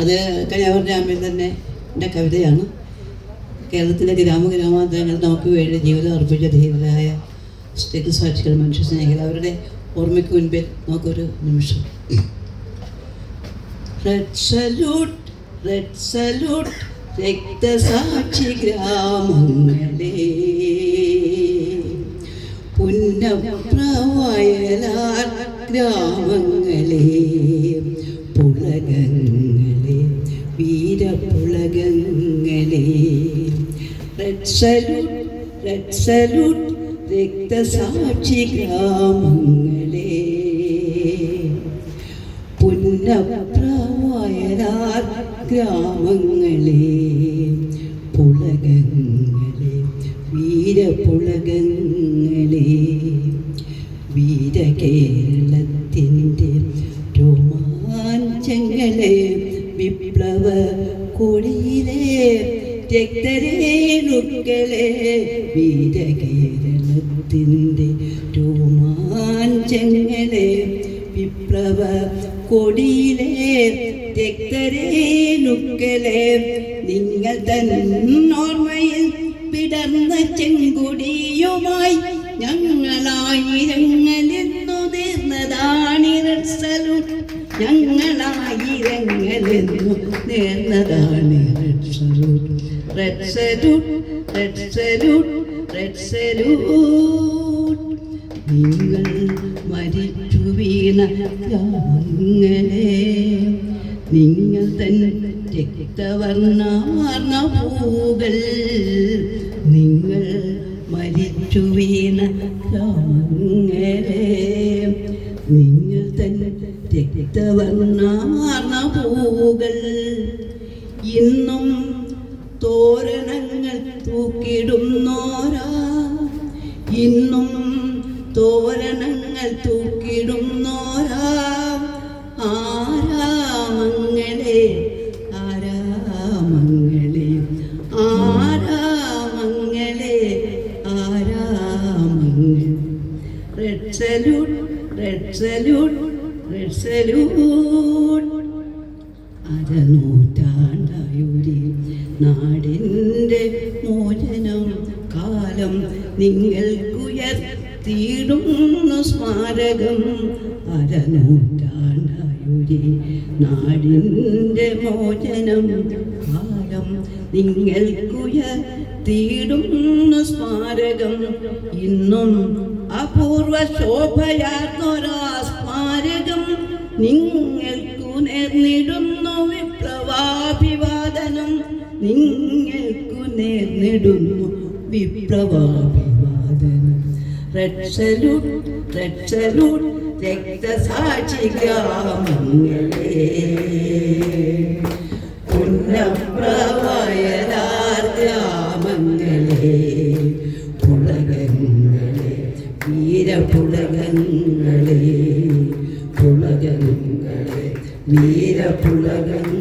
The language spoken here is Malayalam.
അത് കന്യാകുമാരി രാമൻ തന്നെ എന്റെ കവിതയാണ്. കേരളത്തിലെ ഗ്രാമഗ്രാമാന്തരങ്ങൾ നമുക്ക് വേണ്ടി ജീവിതം അർപ്പിച്ച ധീരരായ സ്ഥിതിസാക്ഷികൾ മനുഷ്യ സ്നേഹികൾ അവരുടെ ഓർമ്മയ്ക്ക് മുൻപിൽ നമുക്കൊരു നിമിഷം. റെഡ് സല്യൂട്ട് റെഡ് സല്യൂട്ട് രക്തസാക്ഷി ഗ്രാമങ്ങളെ പുന്നപ്രവയലാർ ഗ്രാമങ്ങളെ പുളകങ്ങളെ റെഡ് സല്യൂട്ട് റെഡ് സല്യൂട്ട് രക്തസാക്ഷി ഗ്രാമങ്ങളെ. പുന്നപ്രവയലാർ ഗ്രാമങ്ങളെ. പുളകങ്ങളെ വീരപുളകങ്ങളെ. വീരകേരളത്തിന്റെ രോമാഞ്ചങ്ങളെ വിപ്ലവ കൊടിയിലെ രക്തരേണുക്കളെ വീരകേരളത്തിന്റെ രോമാഞ്ചങ്ങളെ വിപ്ലവ കൊടിയിലെ രക്തരേണുക്കളെ നിങ്ങൾ തന്നോർമ്മയിൽ പിടർന്ന ചെങ്കുടിയുമായി ഞങ്ങളായിരങ്ങളെന്നു ഞങ്ങളായിരങ്ങളെന്നു നേർന്നതാണ് red salute red salute red salute നിങ്ങൾ മരിച്ചു വീണ ഗ്രാമങ്ങളെ നിങ്ങൾ തൻ രക്തവർണമാർന്ന പൂകൾ നിങ്ങൾ മരിച്ചു വീണ നിങ്ങൾ തന്നെ രക്തവർണമാർന്ന പൂകൾ ഇന്നും തോരണങ്ങൾ തൂക്കിടുന്നോരാ. ഇന്നും തോരണങ്ങൾ തൂക്കിടുന്നോരാ. ആരാമങ്ങളെ ആരാമങ്ങളെ ആരാമങ്ങളെ ആരാമങ്ങൾ. Red red salute red salute അരനൂറ്റാണ്ടായൊരു നാടിന്റെ മോചനം കാലം നിങ്ങൾക്കുയർത്തിയിടുന്നു സ്മാരകം. അരനൂറ്റാണ്ടായൊരു നാടിന്റെ മോചനം കാലം നിങ്ങൾക്കുയർത്തിയിടുന്നു സ്മാരകം. ഇന്നും അപൂർവ ശോഭയാർന്നൊരാസ്മാരകം നിങ്ങൾക്കു നേർന്നിടുന്നു വിപ്ലവാഭിവാദനം. നിങ്ങൾക്കു നേർന്നിടുന്നു വിപ്ലവാഭിവാദനം. റെഡ് സല്യൂട്ട് റെഡ് സല്യൂട്ട് രക്തസാക്ഷി ഗ്രാമങ്ങളെ വീരപുളകങ്ങളെ പുളകങ്ങളെ വീരപുളകങ്ങളെ